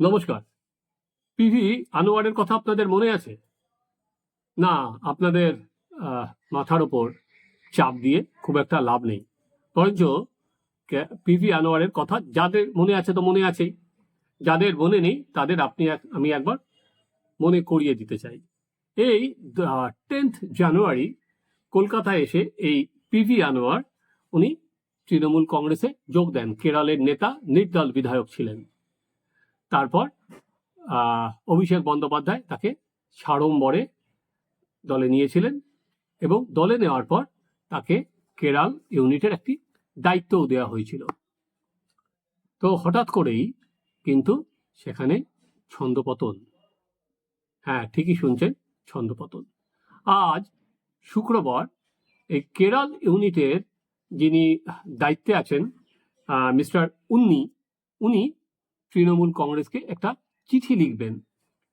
নমস্কার। পিভি, আনোয়ারের কথা আপনাদের মনে আছে? না, আপনাদের মাথার ওপর চাপ দিয়ে খুব একটা লাভ নেই। বরঞ্চ পিভি, আনোয়ারের কথা যাদের মনে আছে তো মনে আছেই। যাদের মনে নেই, তাদের আপনি আমি একবার মনে করিয়ে দিতে চাই। এই টেন্থ জানুয়ারি কলকাতায় এসে এই পিভি, আনোয়ার, উনি তৃণমূল কংগ্রেসে যোগ দেন। কেরলের নেতা, নির্দল বিধায়ক ছিলেন। তারপর অভিষেক বন্দ্যোপাধ্যায় তাকে সাড়ম্বরে দলে নিয়েছিলেন এবং দলে নেওয়ার পর তাকে কেরাল ইউনিটের একটি দায়িত্বও দেওয়া হয়েছিল। তো হঠাৎ করেই কিন্তু সেখানে ছন্দপতন। হ্যাঁ ঠিকই শুনছেন, ছন্দপতন। আজ শুক্রবার এই কেরল ইউনিটের যিনি দায়িত্বে আছেন মিস্টার উন্নি, উনি তৃণমূল কংগ্রেসকে একটা চিঠি লিখবেন।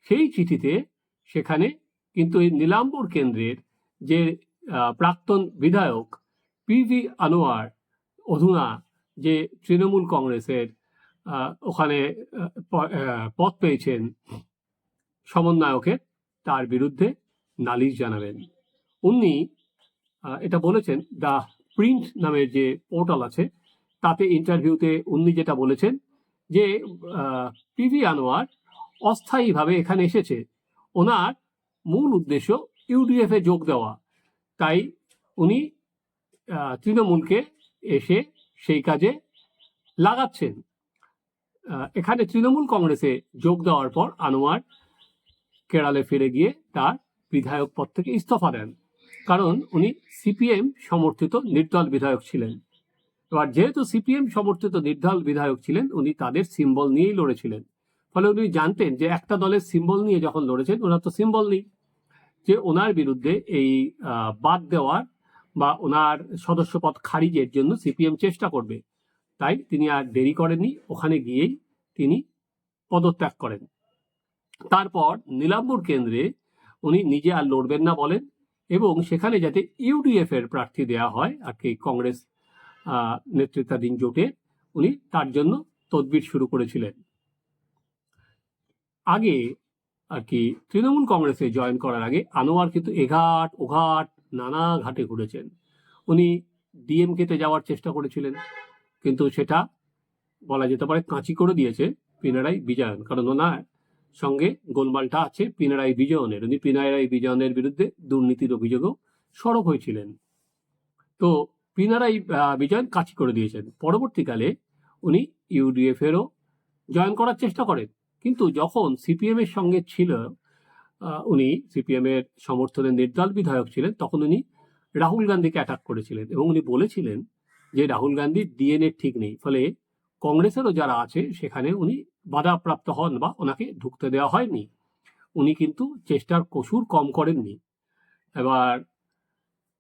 সেই চিঠিতে সেখানে কিন্তু এই নীলাম্বর কেন্দ্রের যে প্রাক্তন বিধায়ক পিভি আনোয়ার অধুনা যে তৃণমূল কংগ্রেসের ওখানে আহ, প- আহ, পেয়েছেন সমন্বয়কের তার বিরুদ্ধে নালিশ জানাবেন উনি এটা বলেছেন দ্য প্রিন্ট নামের যে পোর্টাল আছে তাতে ইন্টারভিউতে উনি যেটা বলেছেন যে পিভি আনোয়ার অস্থায়ীভাবে এখানে এসেছে। ওনার মূল উদ্দেশ্য ইউডিএফ যোগ দেওয়া। তাই উনি তৃণমূলকে এসে সেই কাজে লাগাচ্ছেন। এখানে তৃণমূল কংগ্রেসে যোগ দেওয়ার পর আনোয়ার কেরালে ফিরে গিয়ে তার বিধায়ক পদ থেকে ইস্তফা দেন। কারণ উনি সিপিএম সমর্থিত নির্দল বিধায়ক ছিলেন। এবার যেহেতু সিপিএম সমর্থিত নির্দল বিধায়ক ছিলেন, উনি তাদের সিম্বল নিয়েই লড়েছিলেন। ফলে উনি জানতেন যে একটা দলের সিম্বল নিয়ে যখন লড়েছেন, ওনার তো সিম্বল নেই। যে ওনার বিরুদ্ধে এই বাদ দেওয়ার বা ওনার সদস্যপদ খারিজের জন্য সিপিএম চেষ্টা করবে, তাই তিনি আর দেরি করেননি। ওখানে গিয়েই তিনি পদত্যাগ করেন। তারপর নীলাম্বর কেন্দ্রে উনি নিজে আর লড়বেন না বলেন এবং সেখানে যাতে ইউডিএফ এর প্রার্থী দেওয়া হয়, আর কি কংগ্রেস নেতৃত্বাধীন জোটে উনি তার জন্য তদবির শুরু করেছিলেন। আগে আর কি তৃণমূল কংগ্রেসে জয়েন করার আগে আনোয়ার কিন্তু এঘাট ওঘাট নানা ঘাটে ঘুরেছেন। উনি ডিএমকেতে যাওয়ার চেষ্টা করেছিলেন, কিন্তু সেটা বলা যেতে পারে কাঁচি করে দিয়েছে পিনারাই বিজয়ন, কারণ ওনার সঙ্গে গোলমালটা আছে পিনারাই বিজয়নের। উনি পিনারাই বিজয়নের বিরুদ্ধে দুর্নীতির অভিযোগও সরব হয়েছিলেন। তো পিনারাই বিজয়ন কাছি করে দিয়েছেন। পরবর্তীকালে উনি ইউডিএফেরও জয়েন করার চেষ্টা করেন। কিন্তু যখন সিপিএম এর সঙ্গে ছিল উনি সিপিএম এর সমর্থনে নির্দল বিধায়ক ছিলেন, তখন উনি রাহুল গান্ধীকে অ্যাটাক করেছিলেন এবং উনি বলেছিলেন যে রাহুল গান্ধীর ডিএনএ ঠিক নেই। ফলে কংগ্রেসেরও যারা আছে, সেখানে উনি বাধাপ্রাপ্ত হন বা ওনাকে ঢুকতে দেওয়া হয়নি। উনি কিন্তু চেষ্টার কসুর কম করেননি। এবার,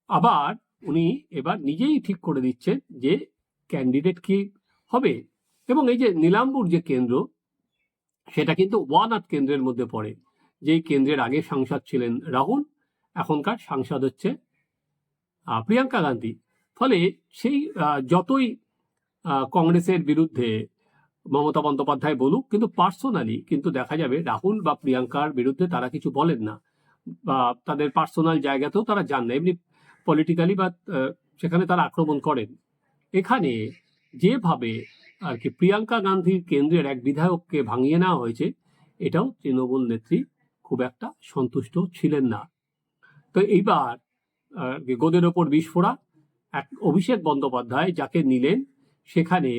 আবার উনি এবার নিজেই ঠিক করে দিচ্ছেন যে ক্যান্ডিডেট কি হবে। এবং এই যে নীলাম্বুর যে কেন্দ্র, সেটা কিন্তু ওয়ান আট কেন্দ্রের মধ্যে পড়ে। যেই কেন্দ্রের আগে সাংসদ ছিলেন রাহুল, এখনকার সাংসদ হচ্ছে প্রিয়াঙ্কা গান্ধী। ফলে সেই যতই কংগ্রেসের বিরুদ্ধে মমতা বন্দ্যোপাধ্যায় বলুক, কিন্তু পার্সোনালি কিন্তু দেখা যাবে রাহুল বা প্রিয়াঙ্কার বিরুদ্ধে তারা কিছু বলেন না। বা তাদের পার্সোনাল জায়গাতেও তারা যান না। এমনি পলিটিক্যালি বা সেখানে তারা আক্রমণ করেন। এখানে যেভাবে আর কি প্রিয়াঙ্কা গান্ধীর কেন্দ্রের এক বিধায়ককে ভাঙিয়ে নেওয়া হয়েছে, এটাও তৃণমূল নেত্রী খুব একটা সন্তুষ্ট ছিলেন না। তো এইবার গোদের ওপর বিস্ফোরা এক অভিষেক বন্দ্যোপাধ্যায় যাকে নিলেন, সেখানে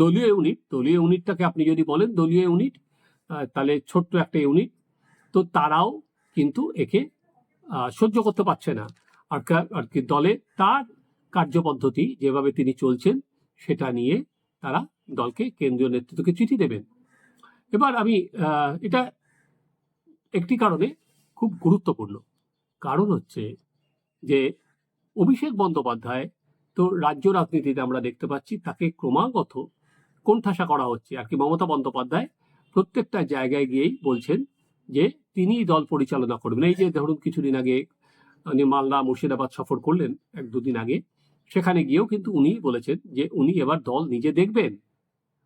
দলীয় ইউনিট দলীয় ইউনিটটাকে আপনি যদি বলেন দলীয় ইউনিট তাহলে ছোট্ট একটা ইউনিট তো তারাও কিন্তু একে সহ্য করতে পারছে না। আর আর কি দলে তার কার্যপদ্ধতি যেভাবে তিনি চলছেন, সেটা নিয়ে তারা দলকে কেন্দ্রীয় নেতৃত্বকে চিঠি দেবেন। এবার আমি এটা একটি কারণে খুব গুরুত্বপূর্ণ। কারণ হচ্ছে যে অভিষেক বন্দ্যোপাধ্যায় তো রাজ্য রাজনীতিতে আমরা দেখতে পাচ্ছি, তাকে ক্রমাগত কোণঠাসা করা হচ্ছে। আর কি মমতা বন্দ্যোপাধ্যায় প্রত্যেকটা জায়গায় গিয়েই বলছেন যে তিনি দল পরিচালনা করবেন। এই যে ধরুন কিছুদিন আগে উনি মালদা, মুর্শিদাবাদ সফর করলেন এক দুদিন আগে, সেখানে গিয়েও কিন্তু উনি বলেছেন যে উনি এবার দল নিজে দেখবেন।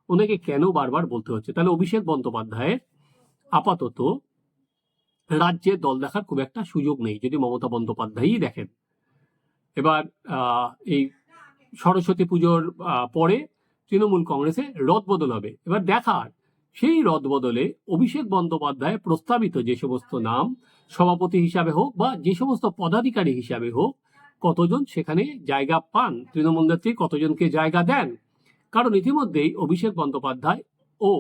ওনাকে কেন বারবার বলতে হচ্ছে? তাহলে অভিষেক বন্দ্যোপাধ্যায়ের আপাতত রাজ্যে দল দেখার খুব একটা সুযোগ নেই, যদি মমতা বন্দ্যোপাধ্যায়ই দেখেন। এবার এই সরস্বতী পুজোর পরে তৃণমূল কংগ্রেসে রদবদল হবে। এবার দেখার সেই রদবদলে অভিষেক বন্দ্যোপাধ্যায় প্রস্তাবিত যে সমস্ত নাম সভাপতি হিসাবে হোক বা যে সমস্ত পদাধিকারী হিসাবে হোক, কতজন সেখানে জায়গা পান? তৃণমূল নেত্রী কতজনকে জায়গা দেন? কারণ ইতিমধ্যেই অভিষেক বন্দ্যোপাধ্যায় ও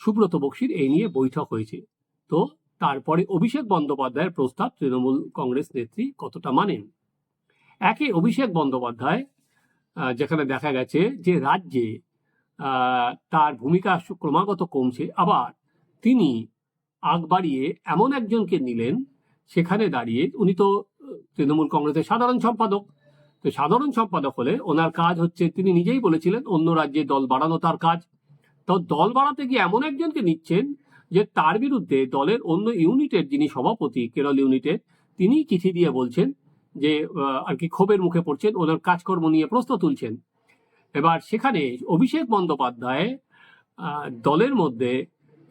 সুব্রত বক্সির এই নিয়ে বৈঠক হয়েছে। তো তারপরে অভিষেক বন্দ্যোপাধ্যায়ের প্রস্তাব তৃণমূল কংগ্রেস নেত্রী কতটা মানেন? একে অভিষেক বন্দ্যোপাধ্যায় যেখানে দেখা গেছে যে রাজ্যে তার ভূমিকা ক্রমাগত কমছে। আবার তিনি আগ বাড়িয়ে এমন একজনকে নিলেন, সেখানে দাঁড়িয়ে উনি তো তৃণমূল কংগ্রেসের সাধারণ সম্পাদক। তো সাধারণ সম্পাদক হলে ওনার কাজ হচ্ছে, তিনি নিজেই বলেছিলেন, অন্য রাজ্যে দল বাড়ানো তার কাজ। তো দল বাড়াতে গিয়ে এমন একজনকে নিচ্ছেন যে তার বিরুদ্ধে দলের অন্য ইউনিটের যিনি সভাপতি, কেরল ইউনিটের তিনি চিঠি দিয়ে বলছেন যে আর কি ক্ষোভের মুখে পড়ছেন, ওনার কাজকর্ম নিয়ে প্রশ্ন তুলছেন। এবার সেখানে অভিষেক বন্দ্যোপাধ্যায় দলের মধ্যে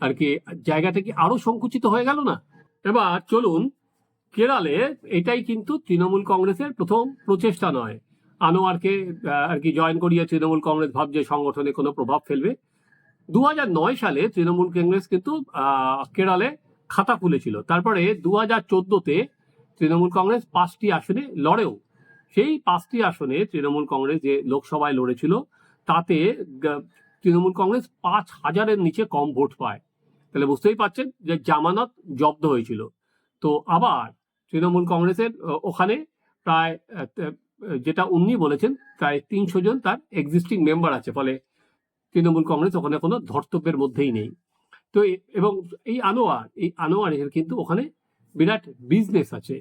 আর কি জায়গাটা কি আরও সংকুচিত হয়ে গেল না? এবার চলুন, কেরালে এটাই কিন্তু তৃণমূল কংগ্রেসের প্রথম প্রচেষ্টা নয়। আনোয়ারকে আর কি জয়েন করিয়ে তৃণমূল কংগ্রেস ভাবছে সংগঠনে কোনো প্রভাব ফেলবে। দু নয় সালে তৃণমূল কংগ্রেস কিন্তু কেরালে খাতা খুলেছিল। তারপরে দু হাজার চোদ্দোতে তৃণমূল কংগ্রেস পাঁচটি আসনে লড়েও। সেই পাঁচটি আসনে তৃণমূল কংগ্রেস যে লোকসভায় লড়েছিল, তাতে তৃণমূল কংগ্রেস পাঁচ হাজারের নিচে কম ভোট পায়। তাহলে বুঝতেই পারছেন যে জামানত জব্দ হয়েছিল। তো আবার তৃণমূল কংগ্রেসের ওখানে প্রায় যেটা উনি বলেছেন, প্রায় তিনশো জন তার এক্সিস্টিং মেম্বার আছে, ফলে তৃণমূল কংগ্রেস ওখানে কোনো ধর্তব্যের মধ্যেই নেই। তো এবং এই আনোয়ার, এই আনোয়ারের কিন্তু ওখানে বিরাট বিজনেস আছে।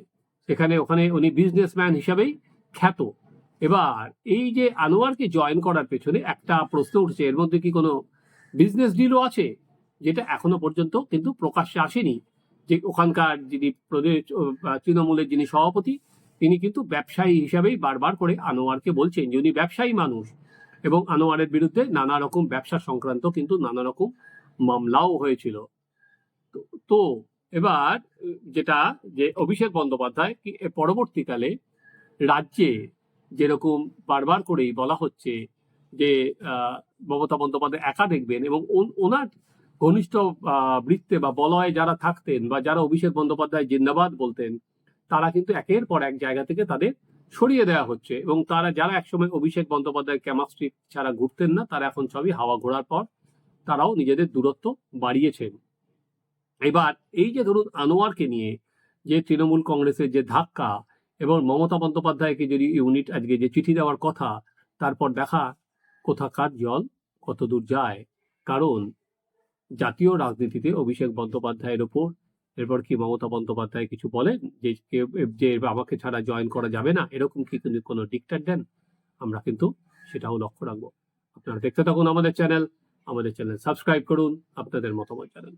সেখানে, ওখানে উনি বিজনেসম্যান হিসাবেই খ্যাত। এবার এই যে আনোয়ারকে জয়েন করার পেছনে একটা প্রশ্ন উঠছে, এর মধ্যে কি কোনো বিজনেস ডিলও আছে? যেটা এখনও পর্যন্ত কিন্তু প্রকাশ্যে আসেনি। যে ওখানকার যিনি প্রদেশ তৃণমূলের যিনি সভাপতি, তিনি কিন্তু ব্যবসায়ী হিসাবেই বারবার করে আনোয়ারকে বলছেন যে উনি ব্যবসায়ী মানুষ। এবং আনোয়ারের বিরুদ্ধে নানা রকম ব্যবসা সংক্রান্ত কিন্তু নানা রকম মামলাও হয়েছিল। তো- এবার যেটা যে অভিষেক বন্দ্যোপাধ্যায় পরবর্তীকালে রাজ্যে যেরকম বারবার করেই বলা হচ্ছে যে মমতা বন্দ্যোপাধ্যায় একা দেখবেন এবং ওনার ঘনিষ্ঠ বৃত্তে বা বলয়ে যারা থাকতেন বা যারা অভিষেক বন্দ্যোপাধ্যায় জিন্দাবাদ বলতেন, তারা কিন্তু একের পর এক জায়গা থেকে তাদের সরিয়ে দেওয়া হচ্ছে এবং তারা যারা একসময় অভিষেক বন্দ্যোপাধ্যায় কেমাস্ট্রি ছাড়া ঘুরতেন না, তারা এখন সবই হাওয়া ঘোরার পর তারাও নিজেদের দূরত্ব বাড়িয়েছেন। এবার এই যে ধরুন আনোয়ারকে নিয়ে যে তৃণমূল কংগ্রেসের যে ধাক্কা এবং মমতা বন্দ্যোপাধ্যায়কে যদি ইউনিট আজকে যে চিঠি দেওয়ার কথা, তারপর দেখা কোথাকার জল কত দূর যায়। কারণ জাতীয় রাজনীতিতে অভিষেক বন্দ্যোপাধ্যায়ের ওপর, এরপর কি মমতা বন্দ্যোপাধ্যায় কিছু বলেন যে যে আমাকে ছাড়া জয়েন করা যাবে না, এরকম কি কোনো ডিক্টার দেন? আমরা কিন্তু সেটাও লক্ষ্য রাখব। আপনারা দেখতে থাকুন আমাদের চ্যানেল আমাদের চ্যানেল সাবস্ক্রাইব করুন, আপনাদের মতামত জানান।